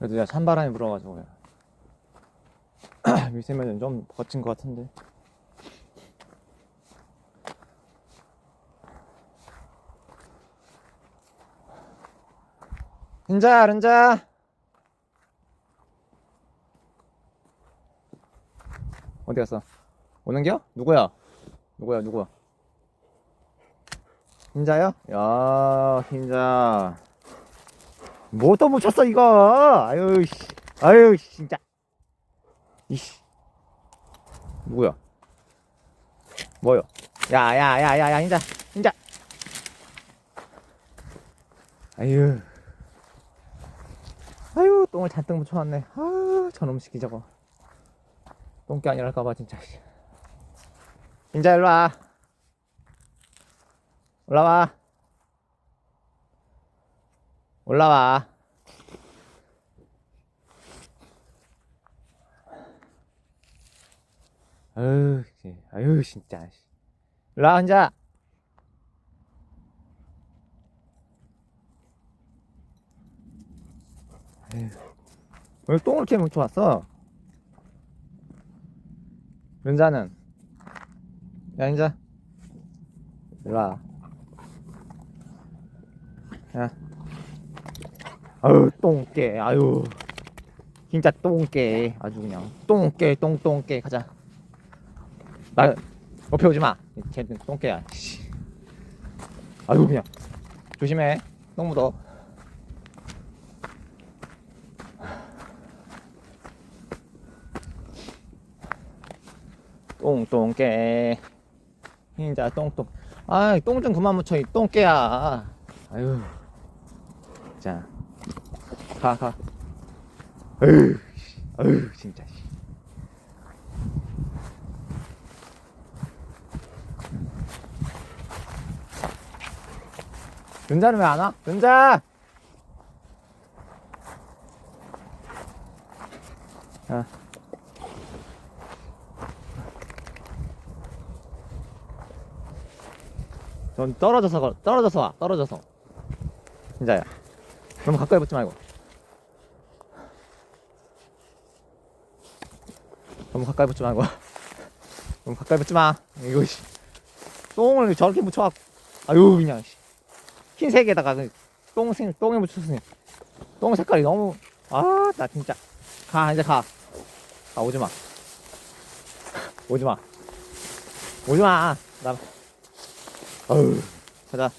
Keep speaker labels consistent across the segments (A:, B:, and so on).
A: 그래도 내가 찬바람이 불어가지고 미세먼지는 좀 거친 것 같은데 른자 른자 어디 갔어? 오는겨? 누구야? 누구야 누구야? 흰자요? 야 흰자 뭐또 묻혔어 이거? 아유 씨. 아유 씨, 진짜. 이씨. 누구야? 뭐요? 야야야야야 흰자 흰자. 아유. 아유 똥을 잔뜩 묻혀놨네. 아 저놈 시키 저거. 똥개 아니랄까봐 진짜 씨. 흰자 일로와. 올라와 올라와. 아유 씨, 아유 진짜 씨. 올라와 혼자 왜 똥을 이렇게 묻혀왔어? 은자는? 야 인자 일로와. 야 아유 똥개 아유. 진짜 똥개. 아주 그냥. 똥개 똥똥개. 가자. 나 옆에 오지 마. 쟤는 똥개야. 씨. 아유 그냥. 조심해. 똥 묻어 똥똥개. 진짜 똥똥. 아이 똥좀 그만 묻혀. 이 똥개야. 아유. 자 가가 아유 씨, 아유 진짜 씨. 은자는 왜 안 와? 은자! 자. 넌 떨어져서 걸, 떨어져서 와, 떨어져서. 진짜야. 너무 가까이 붙지 말고. 너무 가까이 붙지 말고. 너무 가까이 붙지 마. 이거, 씨. 똥을 저렇게 묻혀갖고. 아유, 그냥, 씨. 흰색에다가 그 똥, 생, 똥에 묻혔으니. 똥 색깔이 너무, 아, 나 진짜. 가, 이제 가. 가, 오지 마. 오지 마. 오지 마. 나, 어우, 가자.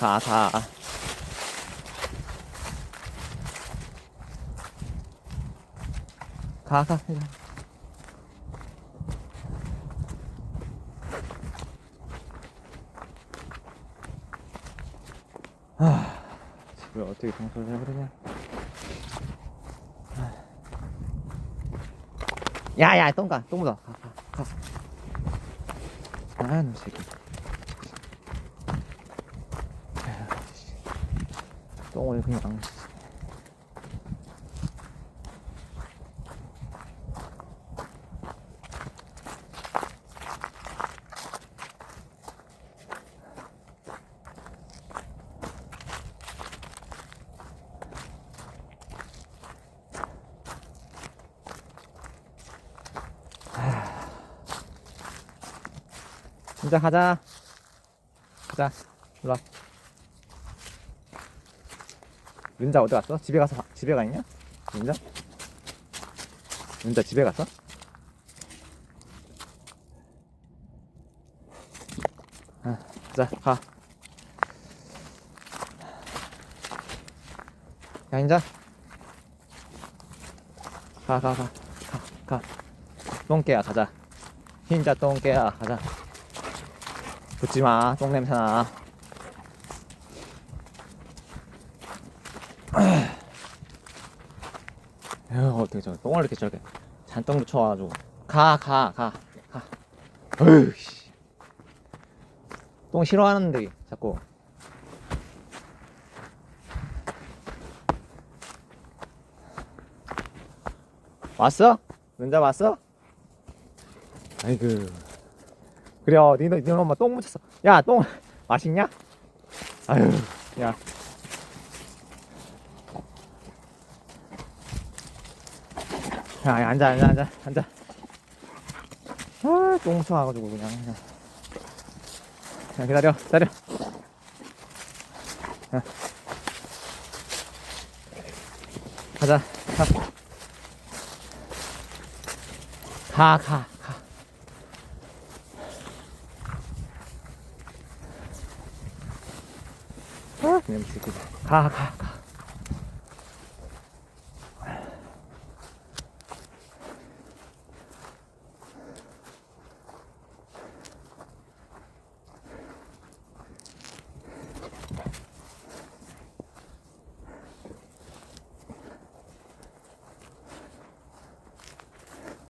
A: 가, 가. 가, 가. 아, 집을 어떻게 청소를 해버리냐. 야 야 똥가 똥 묻어 가 가 가. 아너 새끼 아유, 씨. 똥을 그냥 진짜 가자. 가자. 일로 와 윤자 어디 갔어? 집에 가서 봐- 집에 가 있냐? 윤자? 윤자 집에 갔어? 아, 가자 가. 야 윤자 가 가 가 가 가 똥개야 가자 흰자 똥개야 가자 붙지 마. 똥 냄새 나. 에휴, 어떻게 저 똥을 이렇게 저렇게 잔뜩 묻혀와가지고. 가, 가, 가, 가. 어휴, 씨. 똥 싫어하는데, 자꾸. 왔어? 은자 왔어? 아이고. 그래요 니네 니네 엄마 똥 묻혔어 야 똥 맛있냐 아유 야 야, 야, 앉아, 앉아, 앉아, 앉아. 아, 똥 묻혀가지고, 그냥. 야, 기다려, 기다려. 야. 가자, 가. 가, 가, 가. 아. 가, 가, 가.